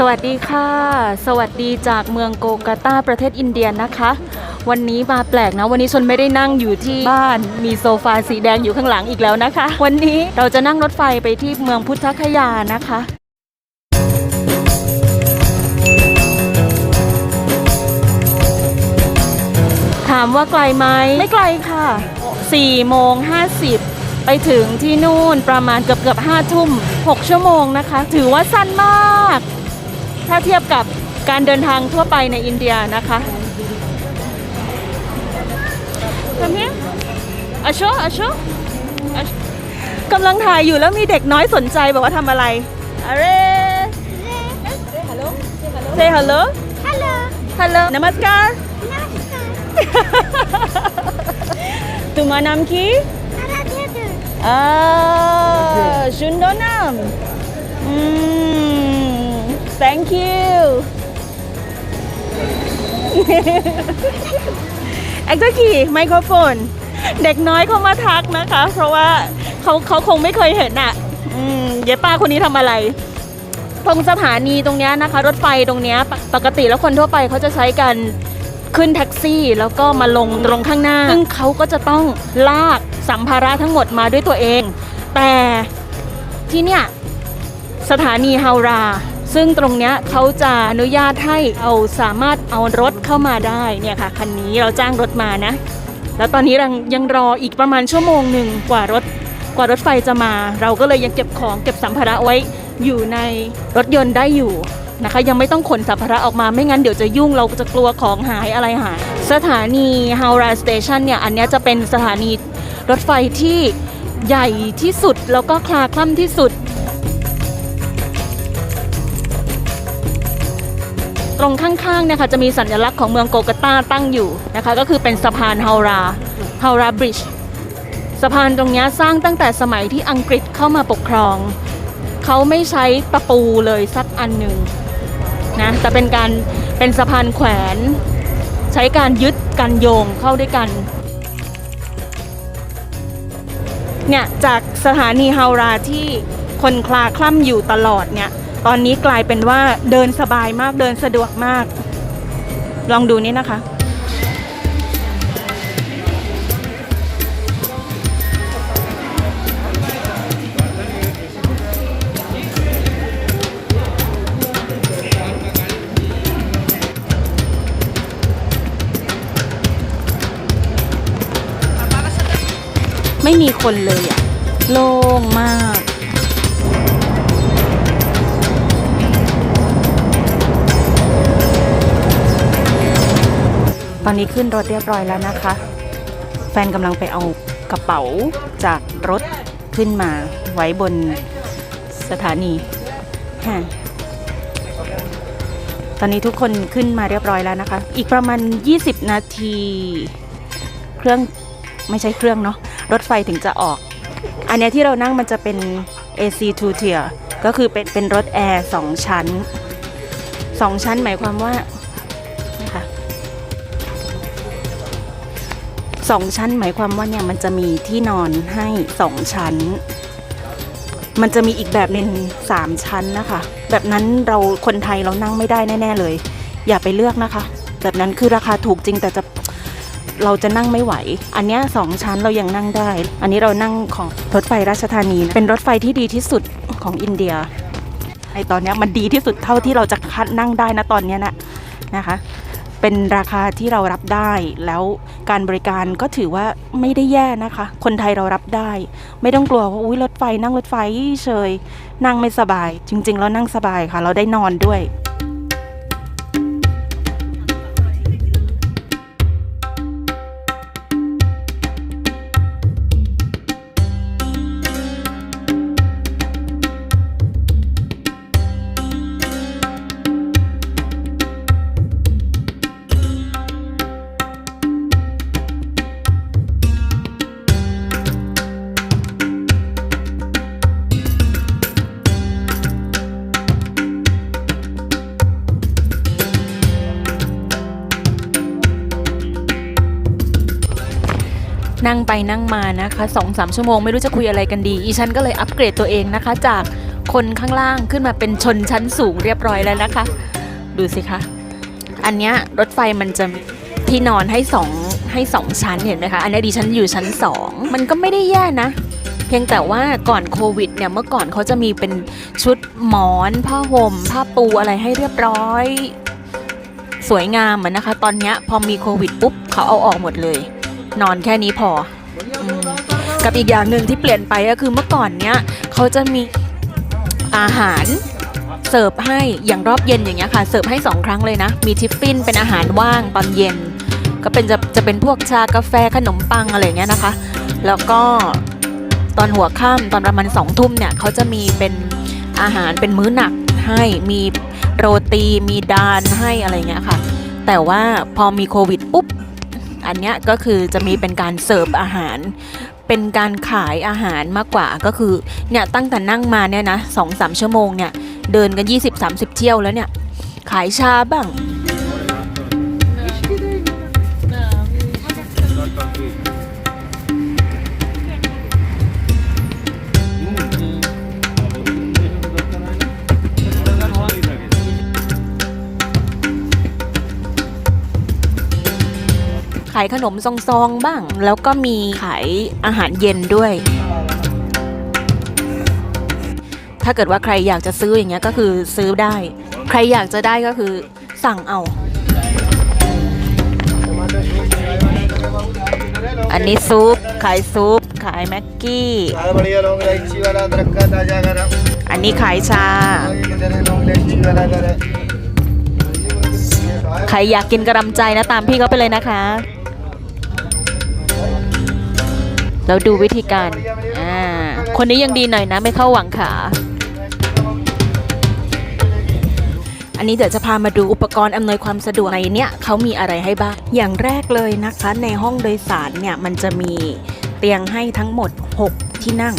สวัสดีค่ะ สวัสดีจากเมืองโกกาตาประเทศอินเดียนะคะ วันนี้มาแปลกนะ วันนี้ชนไม่ได้นั่งอยู่ที่บ้าน มีโซฟาสีแดงอยู่ข้างหลังอีกแล้วนะคะ วันนี้เราจะนั่งรถไฟไปที่เมืองพุทธคยานะคะถามว่าไกลไหมไม่ไกลค่ะ4โมง50 ไปถึงที่นู่นประมาณเกือบเกือบ5ทุ่ม 6 ชั่วโมงนะคะ ถือว่าสั้นมาก ถ้าเทียบกับการเดินทางทั่วไปในอินเดียนะคะทำเนี้ยอาโชอาโชอาโชกำลังถ่ายอยู่แล้วมีเด็กน้อยสนใจบอกว่าทำอะไรอะไร say hello Hello. hello namaskar Namaskar. तुम्हारा नाम की Aradhya. Ah, Shundo nam. Thank you. แอคเตอร์ขี่ไมโครโฟน เด็กน้อยเขามาทักนะคะ เพราะว่าเขาเขาคงไม่เคยเห็นอะเยป้าคนนี้ทำอะไร ตรงสถานีตรงเนี้ยนะคะ รถไฟตรงเนี้ยปกปกติแล้วคนทั่วไปเขาจะใช้กันขึ้นแท็กซี่แล้วก็มาลงตรงข้างหน้า ซึ่งเขาก็จะต้องลากสัมภาระทั้งหมดมาด้วยตัวเอง แต่ที่เนี่ยสถานีฮาวรา ซึ่งตรงเนี้ยเขาจะอนุญาตให้เอาสามารถเอารถเข้ามาได้เนี่ยค่ะคันนี้เราจ้างรถมานะ แล้วตอนนี้ยังยังรออีกประมาณชั่วโมงหนึ่งกว่ารถกว่ารถไฟจะมา เราก็เลยยังเก็บของเก็บสัมภาระไว้อยู่ในรถยนต์ได้อยู่นะคะ ยังไม่ต้องขนสัมภาระออกมาไม่งั้นเดี๋ยวจะยุ่งเราจะกลัวของหายอะไรหายสถานีฮาวราสเตชันเนี่ยอันนี้จะเป็นสถานีรถไฟที่ใหญ่ที่สุดแล้วก็คลาคล่ำที่สุด ตรงข้างๆเนี่ยค่ะจะมีสัญลักษณ์ของเมืองโกกาตาตั้งอยู่นะคะ ก็คือเป็นสะพานฮาวราฮาวราบริดจ์สะพานตรงนี้สร้างตั้งแต่สมัยที่อังกฤษเข้ามาปกครอง เขาไม่ใช้ตะปูเลยสักอันหนึ่งนะแต่เป็นการเป็นสะพานแขวน ใช้การยึดกันโยงเข้าด้วยกันเนี่ยจากสถานีฮาวราที่คนคลาคล่ำอยู่ตลอดเนี่ย ตอนนี้กลายเป็นว่าเดินสบายมากเดินสะดวกมาก ลองดูนี่นะคะ ไม่มีคนเลยอะโล่งมาก ตอนนี้ขึ้นรถเรียบร้อยแล้วนะคะ แฟนกำลังไปเอากระเป๋าจากรถขึ้นมาไว้บนสถานีตอนนี้ทุกคนขึ้นมาเรียบร้อยแล้วนะคะ อีกประมาณ 20 นาที เครื่องไม่ใช่เครื่องเนาะรถไฟถึงจะออก อันนี้ที่เรานั่งมันจะเป็น AC two tier ก็คือเป็นเป็นรถแอร์สองชั้นสองชั้นหมายความว่า สองชั้นหมายความว่าเนี่ยมันจะมีที่นอนให้สองชั้น มันจะมีอีกแบบหนึ่งสามชั้นนะคะ แบบนั้นเราคนไทยเรานั่งไม่ได้แน่ ๆเลย อย่าไปเลือกนะคะ แบบนั้นคือราคาถูกจริงแต่จะเราจะนั่งไม่ไหว อันเนี้ยสองชั้นเรายังนั่งได้ อันนี้เรานั่งของรถไฟราชธานีนะเป็นรถไฟที่ดีที่สุดของอินเดียไอตอนเนี้ยมันดีที่สุดเท่าที่เราจะคัดนั่งได้นะตอนเนี้ยนะนะคะ เป็นราคาที่เรารับได้ แล้วการบริการก็ถือว่าไม่ได้แย่นะคะ คนไทยเรารับได้ ไม่ต้องกลัวว่าอุ้ยรถไฟนั่งรถไฟเฉยนั่งไม่สบาย จริง ๆ แล้วนั่งสบายค่ะ เราได้นอนด้วย นั่งไปนั่งมานะคะสองสามชั่วโมงไม่รู้จะคุยอะไรกันดี อีฉันก็เลยอัปเกรดตัวเองนะคะ จากคนข้างล่างขึ้นมาเป็นชนชั้นสูงเรียบร้อยแล้วนะคะ ดูสิคะ อันเนี้ยรถไฟมันจะที่นอนให้สองให้สองชั้นเห็นไหมคะ อันนี้ดิฉันอยู่ชั้นสองมันก็ไม่ได้แย่นะ เพียงแต่ว่าก่อนโควิดเนี่ยเมื่อก่อนเขาจะมีเป็นชุดหมอนผ้าห่มผ้าปูอะไรให้เรียบร้อย สวยงามเหมือนนะคะ ตอนนี้พอมีโควิดปุ๊บเขาเอาออกหมดเลย นอนแค่นี้พออกับอีกอย่างหนึ่งที่เปลี่ยนไปก็คือเมื่อก่อนเนี้ยเขาจะมีอาหารเสิร์ฟให้อย่างรอบเย็นอย่างเงี้ยค่ะเสิร์ฟให้สองครั้งเลยนะ มีทิฟฟินเป็นอาหารว่างตอนเย็น ก็เป็นจะจะเป็นพวกชากาแฟขนมปังอะไรเงี้ยนะคะ แล้วก็ตอนหัวค่ำตอนประมาณสองทุ่มเนี่ยเขาจะมีเป็นอาหารเป็นมื้อหนักให้มีโรตีมีดานให้อะไรเงี้ยค่ะ แต่ว่าพอมีโควิดปุ๊บ อันเนี้ยก็คือจะมีเป็นการเสิร์ฟอาหาร เป็นการขายอาหารมากกว่าก็คือเนี่ยตั้งแต่นั่งมาเนี่ยนะสองสามชั่วโมงเนี่ยเดินกัน 20-30 เที่ยวแล้วเนี่ยขายชาบ้าง ขายขนมซองๆบ้าง แล้วก็มีขายอาหารเย็นด้วย ถ้าเกิดว่าใครอยากจะซื้ออย่างเงี้ยก็คือซื้อได้ ใครอยากจะได้ก็คือสั่งเอา อันนี้ซุปขายซุปขายแม็กกี้ อันนี้ขายชา ใครอยากกินกระดำใจนะตามพี่เขาไปเลยนะคะ แล้วดูวิธีการอ่าคนนี้ยังดีหน่อยนะไม่เข้าหวังขา อันนี้เดี๋ยวจะพามาดูอุปกรณ์อำนวยความสะดวกในเนี้ยเขามีอะไรให้บ้าง อย่างแรกเลยนะคะ ในห้องโดยสารเนี่ยมันจะมีเตียงให้ทั้งหมด 6 ที่นั่ง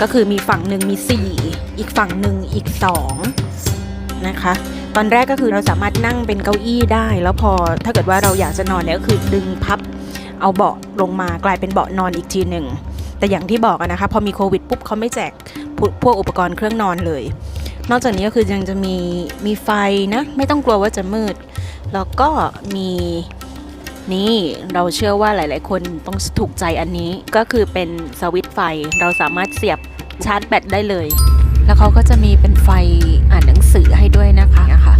ก็คือมีฝั่งหนึ่งมี 4 อีกฝั่งหนึ่งอีก 2 นะคะ ตอนแรกก็คือเราสามารถนั่งเป็นเก้าอี้ได้ แล้วพอถ้าเกิดว่าเราอยากจะนอนเนี่ยก็คือดึงพับ เอาเบาะลงมากลายเป็นเบาะนอนอีกทีหนึ่ง แต่อย่างที่บอกนะคะพอมีโควิดปุ๊บเขาไม่แจกพวกพวกอุปกรณ์เครื่องนอนเลย นอกจากนี้ก็คือยังจะมีมีไฟนะไม่ต้องกลัวว่าจะมืด แล้วก็มีนี่เราเชื่อว่าหลาย ๆ คนต้องถูกใจอันนี้ก็คือเป็นสวิตช์ไฟเราสามารถเสียบชาร์จแบตได้เลย แล้วเขาก็จะมีเป็นไฟอ่านหนังสือให้ด้วยนะคะนะคะ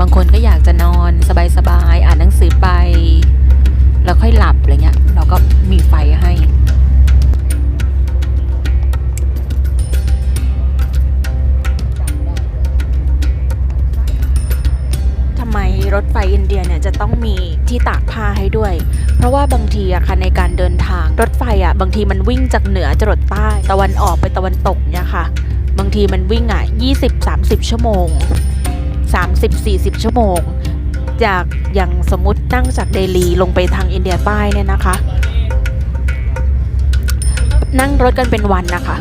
บางคนก็อยากจะนอนสบาย ๆ อ่านหนังสือไป แล้วค่อยหลับอะไรเงี้ย เราก็มีไฟให้ทำไมรถไฟอินเดียเนี่ยจะต้องมีที่ตากผ้าให้ด้วย เพราะว่าบางทีอะค่ะในการเดินทางรถไฟอะบางทีมันวิ่งจากเหนือจรดใต้ตะวันออกไปตะวันตกเนี่ยค่ะ บางทีมันวิ่งอะ20-30 ชั่วโมง 30-40 ชั่วโมง จากอย่างสมมตินั่งจากเดลีลงไปทางอินเดียใต้เนี่ยนะคะ นั่งรถกันเป็นวันนะคะ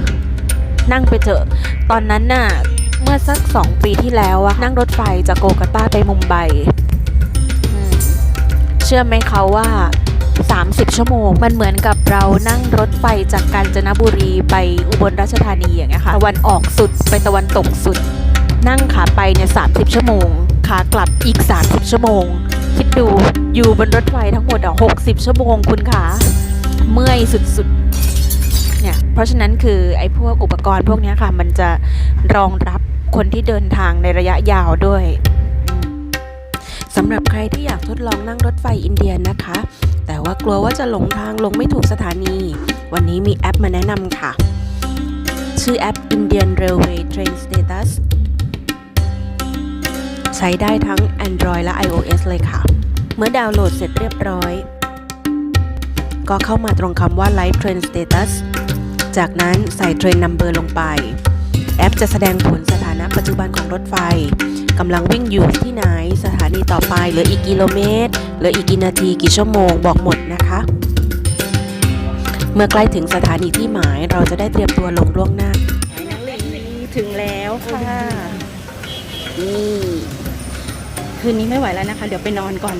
นั่งไปเถอะตอนนั้นน่ะเมื่อสักสองปีที่แล้วอะนั่งรถไฟจากโกกาตาไปมุมไบเชื่อไหมเขาว่า 30 ชั่วโมง มันเหมือนกับเรานั่งรถไฟจากกาญจนบุรีไปอุบลราชธานีอย่างเงี้ยค่ะตะวันออกสุดไปตะวันตกสุด นั่งขาไปเนี่ย30ชั่วโมง ขากลับอีก 30 ชั่วโมง คิดดูอยู่บนรถไฟทั้งหมดอะ60 ชั่วโมงคุณขาเมื่อยสุดๆเนี่ยเพราะฉะนั้นคือไอ้พวกอุปกรณ์พวกนี้ค่ะ มันจะรองรับคนที่เดินทางในระยะยาวด้วยสำหรับใครที่อยากทดลองนั่งรถไฟอินเดียนะคะ แต่ว่ากลัวว่าจะหลงทางลงไม่ถูกสถานี วันนี้มีแอปมาแนะนำค่ะ ชื่อแอป Indian Railway Train Status ใช้ได้ทั้ง Android และ iOS เลยค่ะ เมื่อดาวน์โหลดเสร็จเรียบร้อย ก็เข้ามาตรงคำว่า Live Train Status จากนั้นใส่ Train Number ลงไป แอปจะแสดงผลสถานะปัจจุบันของรถไฟกำลังวิ่งอยู่ที่ไหน สถานีต่อไปเหลืออีกกิโลเมตรเหลืออีกกี่นาทีกี่ชั่วโมงบอกหมดนะคะ เมื่อใกล้ถึงสถานีที่หมายเราจะได้เตรียมตัวลงล่วงหน้าถึงแล้วค่ะนี่ คืนนี้ไม่ไหวแล้วนะคะ เดี๋ยวไปนอนก่อน